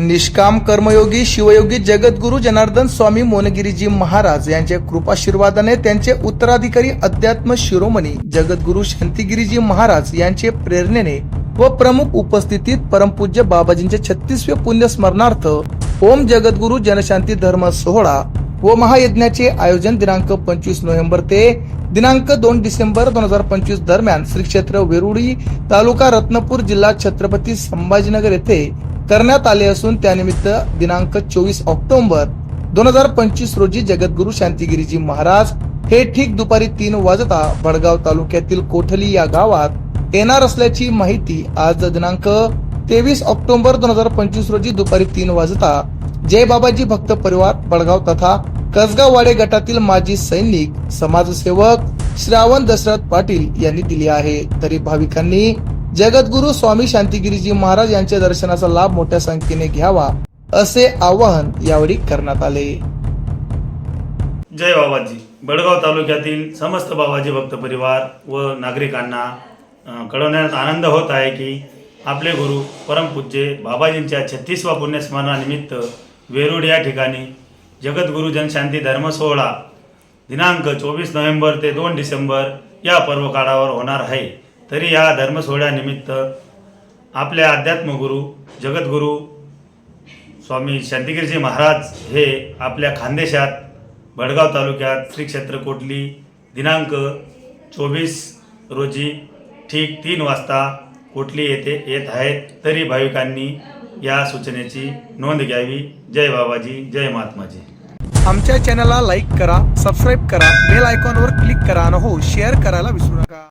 निष्काम कर्मयोगी शिवयोगी जगद्गुरु जनार्दन स्वामी मोनगिरीजी महाराज यांच्या कृपाशीर्वादाने त्यांचे उत्तराधिकारी अध्यात्म शिरोमणी जगद्गुरु शांतिगिरीजी महाराज यांचे प्रेरणेने व प्रमुख उपस्थितीत परमपूज्य बाबाजींचे छत्तीसवे पुण्य स्मरणार्थ ओम जगद्गुरु जनशांती धर्म सोहळा व महायज्ञाचे आयोजन दिनांक पंचवीस नोव्हेंबर ते दिनांक दोन डिसेंबर दोन हजार पंचवीस दरम्यान श्री क्षेत्र वेरुळी तालुका रत्नपूर जिल्हा छत्रपती संभाजीनगर येथे करण्यात आले असून त्यानिमित्त दिनांक चोवीस ऑक्टोबर दोन हजार पंचवीस रोजी जगद्गुरु शांतिगिरीजी महाराज हे ठीक दुपारी तीन वाजता भडगाव तालुक्यातील कोठली या गावात येणार असल्याची माहिती आज दिनांक तेवीस ऑक्टोबर दोन हजार पंचवीस रोजी दुपारी तीन वाजता जय बाबाजी भक्त परिवार बडगाव तथा कसगाव वाडे गटातील माजी सैनिक समाजसेवक श्रावण दशरथ पाटील यांनी दिली आहे. तरी भाविकांनी जगद्गुरु स्वामी शांतिगिरीजी महाराज यांच्या दर्शनाचा लाभ मोठ्या संख्येने घ्यावा असे आवाहन यावेळी करण्यात आले. जय बाबाजी. बडगाव तालुक्यातील समस्त बाबाजी भक्त परिवार व नागरिकांना कळवण्यात आनंद होत आहे की आपले गुरु परमपूज्य बाबाजींच्या छत्तीसवा पुण्यस्मरणानिमित्त वेरूड या ठिकाणी जगद्गुरु जनशांती धर्म सोहळा दिनांक चोवीस नोव्हेंबर ते दोन डिसेंबर या पर्वकाळावर होणार आहे. तरी या धर्म सोहळ्यानिमित्त आपले अध्यात्मगुरू जगद्गुरू स्वामी शांतिगिरीजी महाराज हे आपल्या खानदेशात भडगाव तालुक्यात श्री क्षेत्र कोटली दिनांक चोवीस रोजी ठीक तीन वाजता कोटली येथे येत आहेत. तरी भाविकांनी या सूचनेची नोंद घ्यावी. जय बाबाजी जय महात्माजी. आमच्या चॅनलला लाईक करा सबस्क्राईब करा बेल आयकॉनवर क्लिक करा आणि हो शेअर करायला विसरू नका.